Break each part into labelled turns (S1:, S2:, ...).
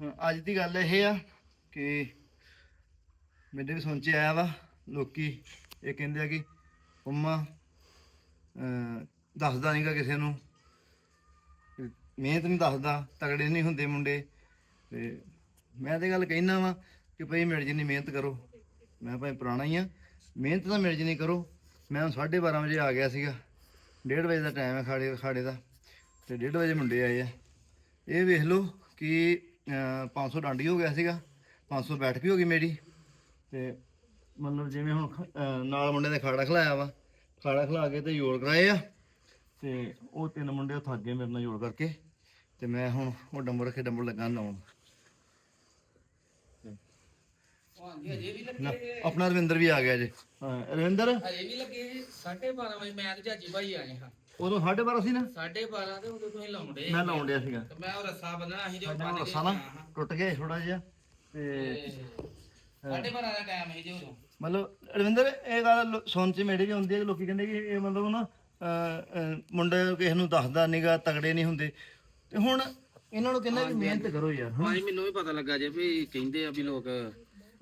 S1: ਹੁਣ ਅੱਜ ਦੀ ਗੱਲ ਇਹ ਆ ਕਿ ਮੇਰੇ ਵੀ ਸੁਣ ਚ ਆਇਆ ਵਾ ਲੋਕੀ ਇਹ ਕਹਿੰਦੇ ਆ ਕਿ ਉਮਾ ਅਹ, ਦੱਸਦਾ ਨਹੀਂਗਾ ਕਿਸੇ ਨੂੰ। ਮਿਹਨਤ ਨਹੀਂ ਦੱਸਦਾ ਤਗੜੇ ਨਹੀਂ ਹੁੰਦੇ ਮੁੰਡੇ। ਤੇ ਮੈਂ ਤੇ ਗੱਲ ਕਹਿਣਾ ਵਾ ਕਿ ਭਈ ਮਿਲ ਜਿੰਨੀ ਮਿਹਨਤ ਕਰੋ। ਮੈਂ ਭਾਵੇਂ ਪੁਰਾਣਾ ਹੀ ਆ ਮਿਹਨਤ ਤਾਂ ਮਿਲ ਜਿੰਨੀ ਕਰੋ। ਮੈਂ ਹੁਣ 12:30 ਵਜੇ ਆ ਗਿਆ ਸੀਗਾ। 1:30 ਵਜੇ ਦਾ ਟਾਈਮ ਹੈ ਖਾੜੇ ਖਾੜੇ ਦਾ। ਤੇ 1:30 ਵਜੇ ਮੁੰਡੇ ਆਏ ਆ। ਇਹ ਵੇਖ ਲਓ ਕਿ 500 ਡਾਂਡੀ ਹੋ ਗਿਆ ਸੀਗਾ 500 ਬੈਠ ਵੀ ਹੋ ਗਈ ਮੇਰੀ। ਤੇ ਮਤਲਬ ਜਿਵੇਂ ਹੁਣ ਨਾਲ ਮੁੰਡੇ ਨੇ ਖਾੜਾ ਖਲਾਇਆ ਵਾ ਖਾੜਾ ਖਲਾ ਕੇ ਤੇ ਜੋੜ ਕਰਾਏ ਆ। ਤੇ ਉਹ ਤਿੰਨ ਮੁੰਡੇ ਥੱਕ ਗਏ ਮੇਰੇ ਨਾਲ ਜੋੜ ਕਰਕੇ ਤੇ ਮੈਂ ਹੁਣ ਉਹ ਡੰਬਰ ਰੱਖੇ ਡੰਬਰ ਲੱਗਾ ਲਾਉਣ
S2: ਹਾਂਜੀ
S1: ਆਪਣਾ ਰਵਿੰਦਰ ਵੀ ਆ ਗਿਆ ਜੀ। ਹਾਂ ਰਵਿੰਦਰ?
S2: ਅਜੇ ਵੀ ਲੱਗੇ 12:30 ਵਜੇ ਮੈਂ ਤੇ ਚਾਚੀ ਭਾਈ ਆਏ ਹਾਂ।
S1: ਉਦੋਂ 12:30 ਸੀ ਨਾ?
S2: 12:30 ਤੇ ਉਦੋਂ ਤੁਸੀਂ ਲਾਉਂਦੇ
S1: ਮੈਂ ਲਾਉਣ ਡਿਆ ਸੀਗਾ।
S2: ਤੇ ਮੈਂ ਉਹ ਰੱਸਾ ਬੰਨਣਾ ਸੀ ਜੋ
S1: ਸਾਡਾ
S2: ਬੰਨ
S1: ਉਹ
S2: ਕੇ
S1: ਰਸਾ ਨਾ ਟੁੱਟ ਗਿਆ ਥੋੜਾ ਜਿਹਾ ਤੇ
S2: 12:30 ਦਾ ਟਾਈਮ ਸੀ ਜੋ ਉਦੋਂ।
S1: ਮਤਲਬ ਰਵਿੰਦਰ ਇਹ ਗੱਲ ਲੋ- ਸੁਣ ਚ ਮੇਰੇ ਵੀ ਆਉਂਦੀ ਹੈ ਕਿ ਲੋਕੀ ਕਹਿੰਦੇ ਕਿ ਇਹ ਮਤਲਬ ਨਾ ਅਹ, ਅਹ, ਮੁੰਡੇ ਕਿਸੇ ਨੂੰ ਦੱਸਦਾ ਨਹੀਂਗਾ ਤਗੜੇ ਨਹੀਂ ਹੁੰਦੇ। ਤੇ ਹੁਣ ਇਹਨਾਂ ਨੂੰ ਕਹਿੰਦਾ ਕਿ ਮਿਹਨਤ ਕਰੋ ਯਾਰ?
S2: ਭਾਈ ਮੈਨੂੰ ਵੀ ਪਤਾ ਲੱਗਾ ਜੇ ਵੀ ਕਹਿੰਦੇ ਆ ਵੀ ਲੋਕ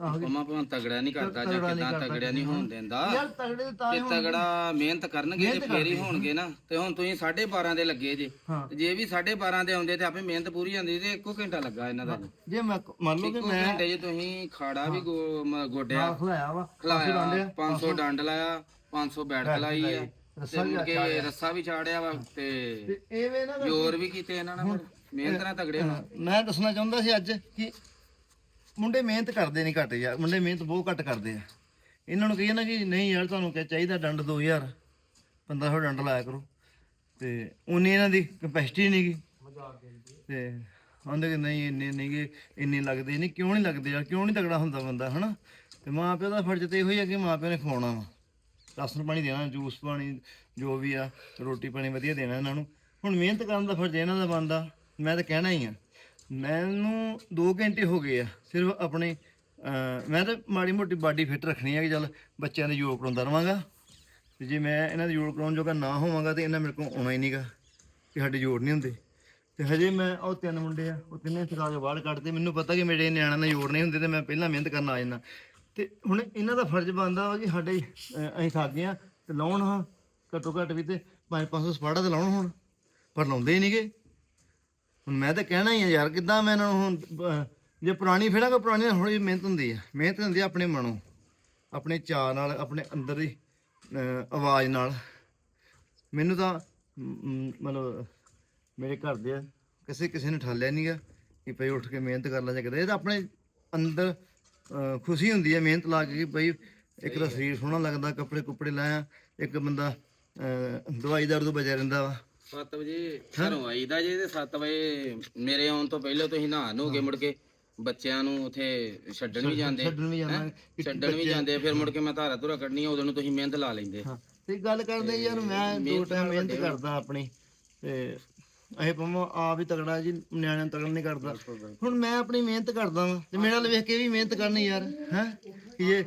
S1: ਆਹੋ ਜੀ।
S2: ਤਗੜਾ ਨਹੀਂ ਕਰਦਾ ਜਾਂ
S1: ਤਗੜਾ ਨਹੀਂ
S2: ਕਿਦਾਂ
S1: ਕਰਦਾ।
S2: ਤਗੜਿਆ ਨਹੀਂ ਹੋਣ ਦਿੰਦਾ।
S1: ਯਾਰ ਤਗੜੇ ਤਾਂ
S2: ਤੇ
S1: ਹੀ
S2: ਤਗੜਾ ਮਿਹਨਤ ਕਰਨਗੇ ਤੇ ਫੇਰ ਹੀ ਹੋਣਗੇ ਨਾ। ਤੇ ਹੁਣ ਤੁਸੀਂ 12:30 ਦੇ ਲੱਗੇ ਜੇ।
S1: ਹਾਂ।
S2: ਤੇ ਜੇ ਵੀ 12:30 ਦੇ ਆਉਂਦੇ ਤੇ ਆਪੇ ਮਿਹਨਤ ਪੂਰੀ ਜਾਂਦੀ ਤੇ ਇੱਕੋ ਘੰਟਾ ਲੱਗਾ ਇਹਨਾਂ ਦਾ।
S1: ਜੇ ਮੈਂ ਮੰਨ ਲਓ ਕਿ
S2: ਇੱਕੋ
S1: ਮੈਂ
S2: ਘੰਟੇ 'ਚ ਤੁਸੀਂ ਖਾੜਾ ਵੀ ਗੋ- ਮ- ਗੋਡਿਆ।
S1: ਆਹ ਖਲਾਇਆ ਵਾ।
S2: ਖਲਾਇਆ 500 ਡੰਡ ਲਾਇਆ 500 ਬੈਠ ਲਾਈ ਆ। ਤੇ ਮੁੜ ਕੇ ਰੱਸਾ ਵੀ ਚਾੜਿਆ ਵਾ ਤੇ
S1: ਤੇ ਇਹ ਵੇ ਨਾ
S2: ਜ਼ੋਰ ਵੀ ਕੀਤੇ ਇਹਨਾਂ ਨੇ ਫਿਰ। ਮਿਹਨਤ ਨਾਲ ਤਗੜੇ ਹੋਣਾ।
S1: ਮੈਂ ਦੱਸਣਾ ਚਾਹੁੰਦਾ ਸੀ ਅੱਜ ਕਿ ਮੁੰਡੇ ਮਿਹਨਤ ਕਰਦੇ ਨਹੀਂ ਘੱਟ ਯਾਰ, ਮੁੰਡੇ ਮਿਹਨਤ ਬਹੁਤ ਘੱਟ ਕਰਦੇ ਆ। ਇਹਨਾਂ ਨੂੰ ਕਹੀਏ ਨਾ ਕਿ ਨਹੀਂ ਯਾਰ, ਤੁਹਾਨੂੰ ਕਿਆ ਚਾਹੀਦਾ ਡੰਡ 2000 1500 ਡੰਡ ਲਾਇਆ ਕਰੋ। ਤੇ ਉਨੀ ਇਹਨਾਂ ਦੀ ਕਪੈਸਿਟੀ ਨਹੀਂ ਗੀ। ਤੇ ਆਂਦੇ ਕਿ ਨਹੀਂ, ਇੰਨੇ ਨਹੀਂ ਗੇ, ਇੰਨੇ ਲੱਗਦੇ ਨਹੀਂ ਕਿਉਂ ਨਹੀਂ ਲੱਗਦੇ ਯਾਰ, ਕਿਉਂ ਨਹੀਂ ਤਗੜਾ ਹੁੰਦਾ ਬੰਦਾ, ਹਨਾ? ਤੇ ਮਾਂ ਪਿਓ ਦਾ ਫਰਜ਼ ਤੇ ਇਹੋ ਹੀ ਆ ਕਿ ਮਾਂ ਪਿਓ ਨੇ ਖਵਾਉਣਾ ਵਾ। ਰਾਸ਼ਨ ਪਾਣੀ ਦੇਣਾ, ਜੂਸ ਪਾਣੀ, ਜੋ ਵੀ ਆ, ਰੋਟੀ ਪਾਣੀ ਵਧੀਆ ਦੇਣਾ ਇਹਨਾਂ ਨੂੰ। ਹੁਣ ਮਿਹਨਤ ਕਰਨ ਦਾ ਫਰਜ਼ ਇਹਨਾਂ ਦਾ ਬਣਦਾ, ਮੈਂ ਤਾਂ ਕਹਿਣਾ ਹੀ ਆ। ਮੈਨੂੰ 2 ਘੰਟੇ ਹੋ ਗਏ ਆ, ਸਿਰਫ ਆਪਣੇ ਮੈਂ ਤਾਂ ਮਾੜੀ ਮੋਟੀ ਬਾਡੀ ਫਿੱਟ ਰੱਖਣੀ ਆ ਕਿ ਚੱਲ ਬੱਚਿਆਂ ਦੇ ਯੋਗ ਕਰਾਉਂਦਾ ਰਵਾਂਗਾ। ਤੇ ਜੇ ਮੈਂ ਇਹਨਾਂ ਦੇ ਜੋੜ ਕਰਾਉਣ ਜੋਗਾ ਨਾ ਹੋਵਾਂਗਾ ਤੇ ਇਹਨਾਂ ਮੇਰੇ ਕੋਲ ਆਉਣਾ ਹੀ ਨਹੀਂਗਾ ਕਿ ਸਾਡੇ ਜੋੜ ਨਹੀਂ ਹੁੰਦੇ। ਤੇ ਹਜੇ ਮੈਂ ਉਹ ਤਿੰਨ ਮੁੰਡੇ ਆ, ਉਹ ਤਿੰਨੇ ਸਿਖਾ ਕੇ ਬਾਹਰ ਕੱਢਦੇ ਮੈਨੂੰ ਪਤਾ ਕਿ ਮੇਰੇ ਨਿਆਣਿਆਂ ਨਾਲ ਜੋੜ ਨਹੀਂ ਹੁੰਦੇ ਤੇ ਮੈਂ ਪਹਿਲਾਂ ਮਿਹਨਤ ਕਰਨ ਆ ਜਾਂਦਾ। ਤੇ ਹੁਣ ਇਹਨਾਂ ਦਾ ਫਰਜ਼ ਬਣਦਾ ਵਾ ਕਿ ਸਾਡੇ ਅਸੀਂ ਥੱਕ ਗਏ ਆ ਤੇ ਲਾਉਣ ਹਾਂ, ਘੱਟੋ ਘੱਟ ਵੀ ਤੇ 5-500 ਸਪਾੜਾ ਤੇ ਲਾਉਣ ਹੁਣ, ਪਰ ਲਾਉਂਦੇ ਹੀ ਨਹੀਂਗੇ ਹੁਣ ਮੈਂ ਤਾਂ ਕਹਿਣਾ ਹੀ ਆ ਯਾਰ ਕਿੱਦਾਂ ਮੈਂ ਇਹਨਾਂ ਨੂੰ ਹੁਣ ਅਹ, ਜੇ ਪੁਰਾਣੀ ਫੇੜਾ ਕੋ ਪੁਰਾਣੀ ਥੋੜੀ ਮਿਹਨਤ ਹੁੰਦੀ ਆ। ਮਿਹਨਤ ਹੁੰਦੀ ਆ ਆਪਣੇ ਮਨੋਂ ਆਪਣੇ ਚਾਅ ਨਾਲ ਆਪਣੇ ਅੰਦਰ ਦੀ ਅਹ, ਆਵਾਜ਼ ਨਾਲ। ਮੈਨੂੰ ਤਾਂ ਮ, ਮ, ਮਤਲਬ ਮੇਰੇ ਘਰ ਦੇ ਆ, ਕਿਸੇ ਕਿਸੇ ਨੇ ਠਾਲਿਆ ਨਹੀਂਗਾ ਕਿ ਭਈ ਉੱਠ ਕੇ ਮਿਹਨਤ ਕਰ ਲੈ ਜਾਂ ਕਿਤੇ। ਇਹ ਤਾਂ ਆਪਣੇ ਅੰਦਰ ਅਹ, ਖੁਸ਼ੀ ਹੁੰਦੀ ਹੈ ਮਿਹਨਤ ਲਾ ਕੇ ਕਿ ਭਈ ਇੱਕ ਤਾਂ ਸਰੀਰ ਸੋਹਣਾ ਲੱਗਦਾ ਕੱਪੜੇ ਕੁੱਪੜੇ ਲਾਇਆ ਇੱਕ ਬੰਦਾ ਅਹ, ਦਵਾਈ ਦਾਰੂ ਤੋਂ ਬਚਿਆ ਰਹਿੰਦਾ ਵਾ।
S2: 7 ਵਜੇ ਘਰੋਂ ਆਈਦਾ ਜੇ ਤੇ 7 ਵਜੇ ਮੇਰੇ ਆਉਣ ਤੋਂ ਪਹਿਲਾਂ ਤੁਸੀਂ ਨਹਾ ਨੋਗੇ ਮੁੜ ਕੇ ਬੱਚਿਆਂ ਨੂੰ ਉਥੇ ਛੱਡਣ ਵੀ ਜਾਂਦੇ।
S1: ਛੱਡਣ ਵੀ ਕਿ
S2: ਛੱਡਣ ਵੀ ਜਾਂਦੇ ਫਿਰ ਮੁੜ ਕੇ ਮੈਂ ਧਾਰਾ ਧੁਰਾ ਕੱਢਣੀ ਆ ਉਦੋਂ ਨੂੰ ਤੁਸੀਂ ਮਿਹਨਤ ਲਾ ਲੈਂਦੇ।
S1: ਤੇ ਗੱਲ ਕਰਦੇ ਯਾਰ ਮੈਂ ਦੋ ਟਾਈਮ ਮਿਹਨਤ ਕਰਦਾ ਆਪਣੀ। ਤੇ ਇਹ ਪੰਮਾ ਆਪ ਹੀ ਤਗੜਾ ਜੀ ਨਿਆਣਿਆਂ ਨੂੰ ਤਗੜਾ ਨਹੀਂ ਕਰਦਾ। ਹੁਣ ਮੈਂ ਆਪਣੀ ਮਿਹਨਤ ਕਰਦਾ ਵਾਂ। ਤੇ ਮੇਰੇ ਨਾਲ ਵੇਖ ਕੇ ਵੀ ਮਿਹਨਤ ਕਰਨੀ ਯਾਰ ਹੈ? ਕਿ ਇਹ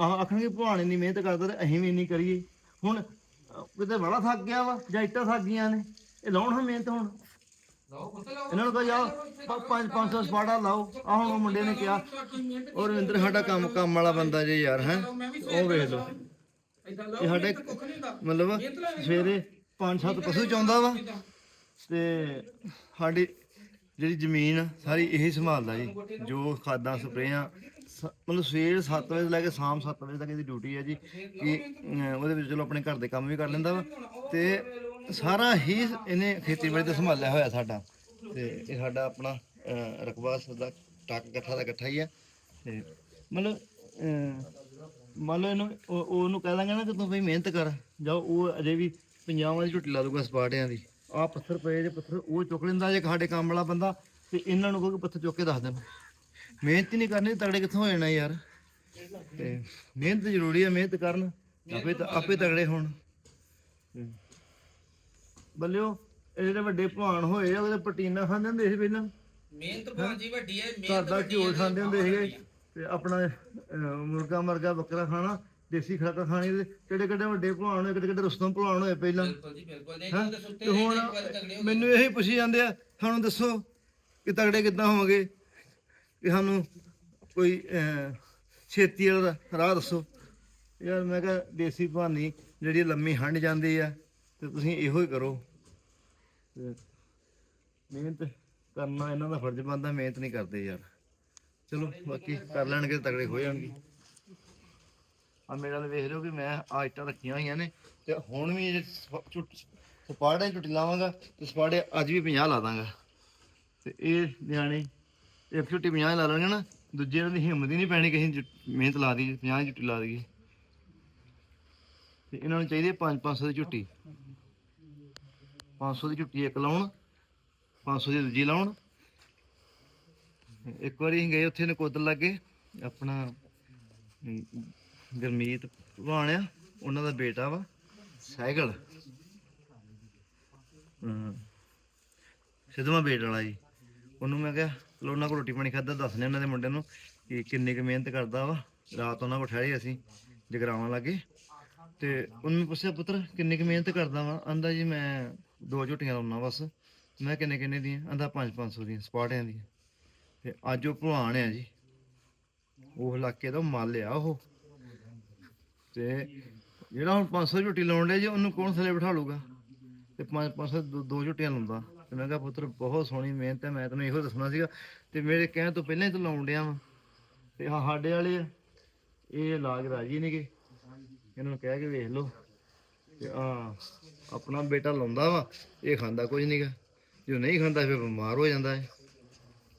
S1: ਆਖਣਗੇ ਭਵਾਨੇ ਨਹੀਂ ਮਿਹਨਤ ਕਰਦਾ ਤੇ ਅਸੀਂ ਵੀ ਇੰਨੀ ਕਰੀਏ। ਹੁਣ ਕਿਤੇ ਬੜਾ ਥੱਕ ਗਿਆ ਵਾ ਜਾਂ ਇੱਟਾਂ ਥੱਕ ਗਈਆਂ ਨੇ ਇਹ ਲਾਉਣ ਹਾਂ ਮਿਹਨਤ ਹੁਣ। ਇਹਨਾਂ ਨੂੰ ਕਹੋ ਜਾਓ ਪ- ਪੰਜ 500 ਸਪਾੜਾ ਲਾਓ। ਆ ਹੁਣ ਉਹ ਮੁੰਡੇ ਨੇ ਕਿਹਾ ਔਰ ਰਵਿੰਦਰ ਸਾਡਾ ਕੰਮ ਕੰਮ ਵਾਲਾ ਬੰਦਾ ਜੇ ਯਾਰ ਹੈ? ਉਹ ਵੇਖ ਲਓ। ਇਹ ਸਾਡੇ ਮਤਲਬ ਸਵੇਰੇ ਪੰਜ ਸੱਤ ਪਸ਼ੂ ਚਾਉਂਦਾ ਵਾ ਤੇ ਸਾਡੀ ਜਿਹੜੀ ਜ਼ਮੀਨ ਆ, ਸਾਰੀ ਇਹੀ ਸੰਭਾਲਦਾ ਜੀ। ਜੋ ਖਾਦਾਂ ਸਪਰੇਆਂ ਸ- ਮਤਲਬ ਸਵੇਰ 7 ਵਜੇ ਤੋਂ ਲੈ ਕੇ ਸ਼ਾਮ 7 ਵਜੇ ਤੱਕ ਇਹਦੀ ਡਿਊਟੀ ਹੈ ਜੀ ਕਿ ਅਮ, ਉਹਦੇ ਵਿੱਚ ਚਲੋ ਆਪਣੇ ਘਰ ਦੇ ਕੰਮ ਵੀ ਕਰ ਲੈਂਦਾ ਵਾ। ਤੇ ਸਾਰਾ ਹੀ ਇਹਨੇ ਖੇਤੀਬਾੜੀ ਤੇ ਸੰਭਾਲਿਆ ਹੋਇਆ ਸਾਡਾ। ਤੇ ਇਹ ਸਾਡਾ ਆਪਣਾ ਅਹ, ਰਕਬਾ ਸਦਾ ਟੱਕ ਇਕੱਠਾ ਦਾ ਇਕੱਠਾ ਹੀ ਹੈ। ਤੇ ਮਤਲਬ ਅਹ, ਮੰਨ ਲਓ ਇਹਨੂੰ ਉਹ- ਉਹਨੂੰ ਕਹਿ ਦਾਂਗੇ ਨਾ ਕਿ ਤੂੰ ਬਈ ਮਿਹਨਤ ਕਰ ਜਾਓ ਉਹ ਅਜੇ ਵੀ ਪੰਜਾਬਾਂ ਦੀ ਝੁੱਟੀ ਲਾ ਦੂਗਾ ਸਪਾਟਿਆਂ ਦੀ। ਆਹ ਪੱਥਰ ਪਏ ਜੇ ਪੱਥਰ ਉਹ ਚੁੱਕ ਲੈਂਦਾ ਜੇ ਸਾਡੇ ਕੰਮ ਵਾਲਾ ਬੰਦਾ ਤੇ ਇਹਨਾਂ ਨੂੰ ਕਹੋ ਕਿ ਪੱਥਰ ਚੁੱਕ ਕੇ ਦੱਸ ਦੇਣ। ਮਿਹਨਤ ਹੀ ਨਹੀਂ ਕਰਨੀ ਤਗੜੇ ਕਿੱਥੋਂ ਹੋ ਜਾਣਾ ਯਾਰ? ਤੇ ਮਿਹਨਤ ਜ਼ਰੂਰੀ ਹੈ ਮਿਹਨਤ ਕਰਨ ਆਪੇ ਤਾਂ ਆਪੇ ਤਗੜੇ ਹੋਣ। ਬੱਲਿਓ ਇਹ ਜਿਹੜੇ ਵੱਡੇ ਭਾਣ ਹੋਏ ਆ ਉਹਦੇ ਪਟੀਨਾ ਖਾਂਦੇ ਹੁੰਦੇ ਸੀ ਪਹਿਲਾਂ।
S2: ਮਿਹਨਤ ਭਾਂਜੀ ਵੱਡੀ ਹੈ
S1: ਘਰ
S2: ਮਿਹਨਤ
S1: ਦਾ ਘਿਓ ਖਾਂਦੇ ਹੁੰਦੇ ਸੀਗੇ। ਤੇ ਆਪਣਾ ਮੁਰਗਾ ਮਰਗਾ ਬੱਕਰਾ ਖਾਣਾ ਦੇਸੀ ਖੁਰਾਕਾਂ ਖਾਣੀ ਤੇ ਕਿਹੜੇ ਕਿਹੜੇ ਵੱਡੇ ਭਲਵਾਨ ਹੋਏ ਕਿਹੜੇ ਕਿਹੜੇ ਰੁਸਤਮ ਭਲਵਾਨ ਹੋਏ ਪਹਿਲਾਂ।
S2: ਬਿਲਕੁਲ ਜੀ ਬਿਲਕੁਲ। ਨਹੀਂ? ਤਾਂ
S1: ਹੁਣ ਮੈਨੂੰ ਇਹੀ ਪੁੱਛੀ ਜਾਂਦੇ ਆ ਸਾਨੂੰ ਦੱਸੋ ਕਿ ਤਗੜੇ ਕਿੱਦਾਂ ਹੋਵਾਂਗੇ? ਕਿ ਸਾਨੂੰ ਕੋਈ ਛੇਤੀ ਵਾਲਾ ਰਾਹ ਦੱਸੋ। ਯਾਰ ਮੈਂ ਕਿਹਾ ਦੇਸੀ ਭਾਨੀ ਜਿਹੜੀ ਲੰਮੀ ਹੰਡ ਜਾਂਦੀ ਆ, ਤੇ ਤੁਸੀਂ ਇਹੋ ਹੀ ਕਰੋ। ਮਿਹਨਤ ਕਰਨਾ, ਇਹਨਾਂ ਦਾ ਫਰਜ਼ ਬਣਦਾ, ਮਿਹਨਤ ਨਹੀਂ ਕਰਦੇ ਯਾਰ। ਚਲੋ, ਬਾਕੀ ਕਰ ਲੈਣਗੇ, ਤਗੜੇ ਹੋ ਜਾਣਗੇ। ਆ ਮੇਰਾ ਨਾਲ ਵੇਖ ਲਿਓ ਕਿ ਮੈਂ ਆ ਇੱਟਾਂ ਰੱਖੀਆਂ ਹੋਈਆਂ ਨੇ, ਤੇ ਹੁਣ ਵੀ ਜੇ ਸਪਾੜੇ ਟੁੱਟੀ ਲਾਵਾਂਗਾ, ਤੇ ਸਪਾੜੇ ਅੱਜ ਵੀ 50 ਲਾ ਦਾਂਗਾ। ਤੇ ਇਹ ਨਿਆਣੇ ਇੱਕ ਛੁੱਟੀ 50 ਲਾ ਲੈਣਗੇ ਨਾ ਦੂਜੇ ਇਹਨਾਂ ਦੀ ਹਿੰਮਤ ਹੀ ਨਹੀਂ ਪੈਣੀ ਕਿ ਅਸੀਂ ਜੁ- ਮਿਹਨਤ ਲਾ ਦੀ 50 ਝੁੱਟੀ ਲਾ ਦਈਏ। ਤੇ ਇਹਨਾਂ ਨੂੰ ਚਾਹੀਦੀ 5 500 ਦੀ ਝੁੱਟੀ। 500 ਦੀ ਝੁੱਟੀ ਇੱਕ ਲਾਉਣ 500 ਦੀ ਦੂਜੀ ਲਾਉਣ। ਇੱਕ ਵਾਰੀ ਅਸੀਂ ਗਏ ਉੱਥੇ ਨਕੋਦਰ ਲੱਗੇ ਆਪਣਾ ਅਮ, ਗੁਰਮੀਤ ਭਲਵਾਨ ਆ ਉਹਨਾਂ ਦਾ ਬੇਟਾ ਵਾ ਸਾਈਕਲ। ਹਮ ਸਿੱਧਵਾਂ ਬੇਟ ਵਾਲਾ ਜੀ। ਉਹਨੂੰ ਮੈਂ ਕਿਹਾ ਚਲੋ ਉਹਨਾਂ ਕੋਲ ਰੋਟੀ ਪਾਣੀ ਖਾਦਾ ਦੱਸਨੇ ਉਹਨਾਂ ਦੇ ਮੁੰਡੇ ਨੂੰ ਕਿ ਕਿੰਨੀ ਕੁ ਮਿਹਨਤ ਕਰਦਾ ਵਾ। ਰਾਤ ਉਹਨਾਂ ਕੋਲ ਠਹਿਰੇ ਅਸੀਂ ਜਗਰਾਵਾਂ ਲੱਗੇ। ਤੇ ਉਹਨੂੰ ਪੁੱਛਿਆ, ਪੁੱਤਰ, ਕਿੰਨੀ ਕੁ ਮਿਹਨਤ ਕਰਦਾ ਵਾ? ਆਂਦਾ, ਜੀ, ਮੈਂ ਦੋ ਝੁੱਟੀਆਂ ਲਾਉਣਾ ਬਸ। ਮੈਂ ਕਿੰਨੇ ਕਿੰਨੇ ਦੀਆਂ? ਆਂਦਾ 5 500 ਦੀਆਂ, ਸਪਾਟਿਆਂ ਦੀਆਂ। ਤੇ ਅੱਜ ਉਹ ਭਲਵਾਨ ਆ ਜੀ। ਉਹ ਇਲਾਕੇ ਦਾ ਮਾਲ ਆ ਉਹ। ਤੇ ਜਿਹੜਾ ਹੁਣ 500 ਝੁੱਟੀ ਲਾਉਣ ਡਿਆ ਜੀ, ਉਹਨੂੰ ਕੌਣ ਥੱਲੇ ਬਿਠਾ ਲੂਗਾ ਤੇ 5 500 ਦੋ ਦੋ ਝੁੱਟੀਆਂ ਲਾਉਂਦਾ। ਤੇ ਮੈਂ ਕਿਹਾ ਪੁੱਤਰ, ਬਹੁਤ ਸੋਹਣੀ ਮਿਹਨਤ ਹੈ, ਮੈਂ ਤੈਨੂੰ ਇਹੋ ਦੱਸਣਾ ਸੀਗਾ। ਤੇ ਮੇਰੇ ਕਹਿਣ ਤੋਂ ਪਹਿਲਾਂ ਹੀ ਤੂੰ ਲਾਉਣ ਡਿਆ ਵਾ। ਤੇ ਆਹ ਸਾਡੇ ਵਾਲੇ ਆ, ਇਹ ਲਾਗ ਰਾਜੀ ਨੇਗੇ। ਇਹਨਾਂ ਨੂੰ ਕਹਿ ਕੇ ਵੇਖ ਲਓ। ਤੇ ਆ ਆਪਣਾ ਬੇਟਾ ਲਾਉਂਦਾ ਵਾ, ਇਹ ਖਾਂਦਾ ਕੁਝ ਨਹੀਂਗਾ। ਜੋ ਨਹੀਂ ਖਾਂਦਾ, ਫਿਰ ਬਿਮਾਰ ਹੋ ਜਾਂਦਾ ਹੈ।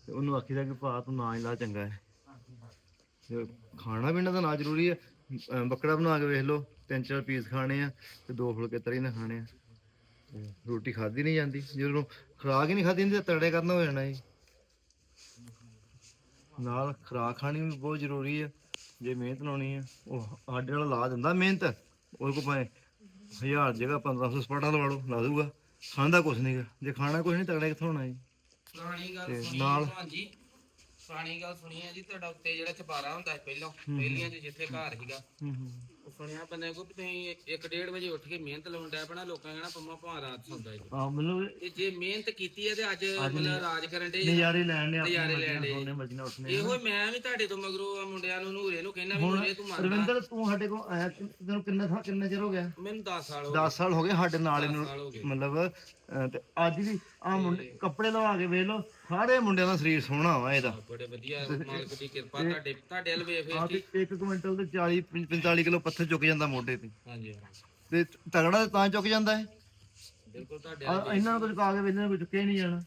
S1: ਤੇ ਉਹਨੂੰ ਆਖੀਦਾ ਕਿ ਭਾ, ਤੂੰ ਨਾ ਹੀ ਲਾ ਚੰਗਾ ਹੈ। ਤੇ ਖਾਣਾ ਪੀਣਾ ਤਾਂ ਨਾ ਜ਼ਰੂਰੀ ਹੈ। ਬੱਕੜਾ ਬਣਾ ਕੇ ਵੇਖ ਲਓ, ਤਿੰਨ ਚਾਰ ਪੀਸ ਖਾਣੇ ਆ ਤੇ ਦੋ ਫੁਲਕੇ ਤਰੀ ਨਾਲ ਖਾਣੇ ਆ। ਰੋਟੀ ਖਾਦੀ ਨਹੀਂ ਜਾਂਦੀ। ਜਦੋਂ ਖੁਰਾਕ ਹੀ ਨਹੀਂ ਖਾਦੀ ਹੁੰਦੀ ਤਾਂ ਤੜੇ ਕਰਨਾ ਹੋ ਜਾਣਾ ਜੀ। ਨਾਲ ਖੁਰਾਕ ਖਾਣੀ ਵੀ ਬਹੁਤ ਜ਼ਰੂਰੀ ਆ। ਜੇ ਮਿਹਨਤ ਲਾਉਣੀ ਆ ਉਹ ਸਾਡੇ ਵਾਲਾ ਲਾ ਦਿੰਦਾ ਮਿਹਨਤ। ਉਹਦੇ ਕੋਲ ਭਾਵੇਂ ਹਜ਼ਾਰ ਜਗ੍ਹਾ 1500 ਸਪਾਟਾ ਲਵਾ ਲਓ ਲਾ ਦੂਗਾ ਖਾਂਦਾ ਕੁਛ ਨਹੀਂਗਾ ਜੇ ਖਾਣਾ ਕੁਛ ਨਹੀਂ ਤਗੜੇ ਕਿੱਥੋਂ ਹੋਣਾ ਜੀ?
S2: ਪੁਰਾਣੀ ਗੱਲ
S1: ਤੇ
S2: ਸੁਣੀ
S1: ਨਾਲ-
S2: ਹਾਂਜੀ ਪੁਰਾਣੀ ਗੱਲ ਸੁਣੀ ਹੈ ਜੀ ਤੁਹਾਡਾ ਉੱਤੇ ਜਿਹੜਾ ਚਪਾਰਾ ਹੁੰਦਾ ਸੀ ਪਹਿਲਾਂ ਪਹਿਲੀਆਂ ਚ ਜਿੱਥੇ ਘਰ ਸੀਗਾ।
S1: ਹੂੰ ਹੂੰ।
S2: ਉਹ ਸੁਣਿਆ ਬੰਦੇ ਕੋ ਵੀ ਤੁਸੀਂ 1:30 ਵਜੇ ਉੱਠ ਕੇ ਮਿਹਨਤ ਲਾਉਣ ਡਿਆ ਪੈਣਾ ਲੋਕਾਂ ਕਹਿਣਾ ਪੰਮਾ ਭਾਂ ਰਾਤ ਸੌਂਦਾ ਜੀ
S1: ਆ ਮੈਨੂੰ
S2: ਤੇ ਜੇ ਮਿਹਨਤ ਕੀਤੀ ਹੈ ਤੇ ਅੱਜ ਮਤਲਬ ਰਾਜ ਕਰਨ ਦੇ
S1: ਨਜ਼ਾਰੇ ਲੈਣ ਨੇ ਆਪਣੇ
S2: ਨਜ਼ਾਰੇ ਲੈਣ ਦੇ।
S1: ਸੋਨੇ ਮਰਜ਼ੀ ਨਾਲ ਉੱਠਣੇ
S2: ਇਹੋ ਹੀ ਮੈਂ ਵੀ ਤੁਹਾਡੇ ਤੋਂ ਮਗਰੋਂ ਆ ਮੁੰਡਿਆਂ ਨੂੰ ਨੂਰੇ ਨੂੰ ਕਹਿਣਾ ਵੀ
S1: ਹੁਣ
S2: ਨੂਰੇ ਤੂੰ ਮੰਨਦਾ
S1: ਰਵਿੰਦਰ ਤੂੰ ਸਾਡੇ ਕੋਲ ਆਇਆ ਕਿ- ਤੈਨੂੰ ਕਿੰਨਾ ਥਾ ਕਿੰਨਾ ਚਿਰ ਹੋ ਗਿਆ?
S2: ਮੈਨੂੰ 10 ਸਾਲ ਹੋ
S1: 10 ਸਾਲ ਹੋ ਗਏ ਸਾਡੇ ਨਾਲ ਇਹਨੂੰ
S2: ਸਾਲ ਹੋ ਗਏ।
S1: ਮਤਲਬ ਅਹ, ਤੇ ਅੱਜ ਵੀ ਆ ਮੁੰਡੇ ਕੱਪੜੇ ਲਵਾ ਕੇ ਵੇਖ ਲਓ ਸਾਰੇ ਮੁੰਡਿਆਂ ਦਾ ਸਰੀਰ ਸੋਹਣਾ ਵਾ ਇਹਦਾ।
S2: ਬੜੇ ਵਧੀਆ ਮਾਲਕ ਦੀ ਕਿਰਪਾ ਤੁਹਾਡੇ ਤੁਹਾਡੇ ਵੱਲ ਵੇਖ
S1: ਆ
S2: ਵੇਖ
S1: ਤੇ 1 ਕੁਇੰਟਲ ਤੇ 40 45 ਕਿਲੋ ਪੱਥਰ ਚੁੱਕ ਜਾਂਦਾ ਮੋਢੇ ਤੇ।
S2: ਹਾਂਜੀ
S1: ਤੇ ਤਗੜਾ ਤਾਂ ਚੁੱਕ ਜਾਂਦਾ ਹੈ
S2: ਬਿਲਕੁਲ ਤੁਹਾਡੇ
S1: ਆ ਇਹਨਾਂ ਨੂੰ ਕੁਝ ਕਾ। ਕੇ ਵੇਚਣਾ ਕੋਈ ਚੁੱਕਿਆ ਹੀ ਨਹੀਂ ਜਾਣਾ।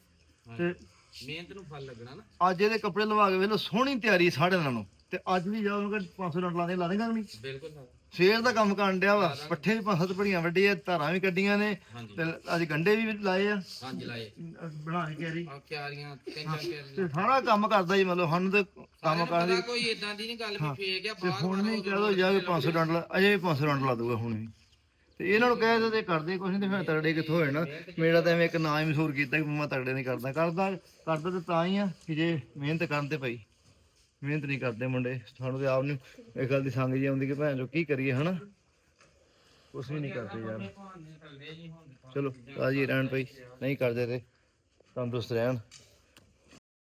S1: ਤੇ
S2: ਮਿਹਨਤ ਨੂੰ ਫਲ ਲੱਗਣਾ ਨਾ।
S1: ਅੱਜ ਇਹਦੇ ਕੱਪੜੇ ਲਵਾ ਕੇ ਵੇਖ ਲਓ ਸੋਹਣੀ ਤਿਆਰੀ ਸਾਡੇ ਨਾਲੋਂ। ਤੇ ਅੱਜ ਵੀ ਜਾਓ ਉਹਨੂੰ 500 ਡਾਲਰ ਲਾ ਦੇ ਲਾ ਦੇਗਾ ਨਹੀਂ?
S2: ਬਿਲਕੁਲ।
S1: ਸਵੇਰ ਦਾ ਕੰਮ ਕਰਨ ਡਿਆ ਵਾ ਪੱਠੇ ਵੀ ਪੰਜ ਸੱਤ ਭੜੀਆਂ ਵੱਡੀ ਆ ਧਾਰਾਂ ਵੀ ਕੱਢੀਆਂ ਨੇ
S2: ਹਾਂਜੀ।
S1: ਤੇ ਅੱਜ ਗੰਡੇ ਵੀ ਲਾਏ ਆ।
S2: ਪੰਜ ਲਾਏ।
S1: ਬਣਾ ਕੇ ਕੈਰੀ।
S2: ਆ ਕਿਆਰੀਆਂ ਤਿੰਨ ਚਾਰ
S1: ਤੇ ਸਾਰਾ ਕੰਮ ਕਰਦਾ ਜੀ ਮਤਲਬ ਸਾਨੂੰ ਤੇ ਕੰਮ ਕਰਨ
S2: ਕੋਈ ਇਦਾਂ ਦੀ ਨਹੀਂ ਗੱਲ ਵੀ ਫੇਕ ਆ ਬਾਹਰ
S1: ਹੁਣ ਨਹੀਂ ਕਹਿ ਦੋ ਜਾ ਕੇ 500 ਡਾਲਰ ਅਜੇ ਵੀ 500 ਡਾਲਰ ਲਾ ਦੂਗਾ ਹੁਣ ਵੀ। ਤੇ ਇਹਨਾਂ ਨੂੰ ਕਹਿ ਦੇ ਤੇ ਕਰਦੇ ਕੁਛ ਨਹੀਂ ਤੇ ਫਿਰ ਤਗੜੇ ਕਿੱਥੋਂ ਹੋ ਜਾਣਾ ਮੇਰਾ ਤਾਂ ਐਵੇਂ ਇੱਕ ਨਾਂ ਹੀ ਮਸ਼ਹੂਰ ਕੀਤਾ ਕਿ ਮੈਂ ਤਗੜੇ ਨਹੀਂ ਕਰਦਾ। ਕਰਦਾ ਕਰਦਾ ਤੇ ਤਾਂ ਹੀ ਆ ਕਿ ਜੇ ਮਿਹਨਤ ਕਰਨ ਤੇ ਪਈ। ਮਿਹਨਤ ਨਹੀਂ ਕਰਦੇ ਮੁੰਡੇ, ਸਾਨੂੰ ਤੇ ਆਪ ਨੂੰ ਇਹ ਗੱਲ ਦੀ ਸੰਗ ਜੀ ਆਉਂਦੀ ਕਿ ਭੈਣ ਜੋ ਕੀ ਕਰੀਏ, ਹਨਾ? ਕੁਛ ਵੀ ਨਹੀਂ ਕਰਦੇ ਯਾਰ। ਚਲੋ, ਰਾਜੀ ਰਹਿਣ ਪਈ ਨਹੀਂ ਕਰਦੇ ਤੇ ਤੰਦਰੁਸਤ ਰਹਿਣ।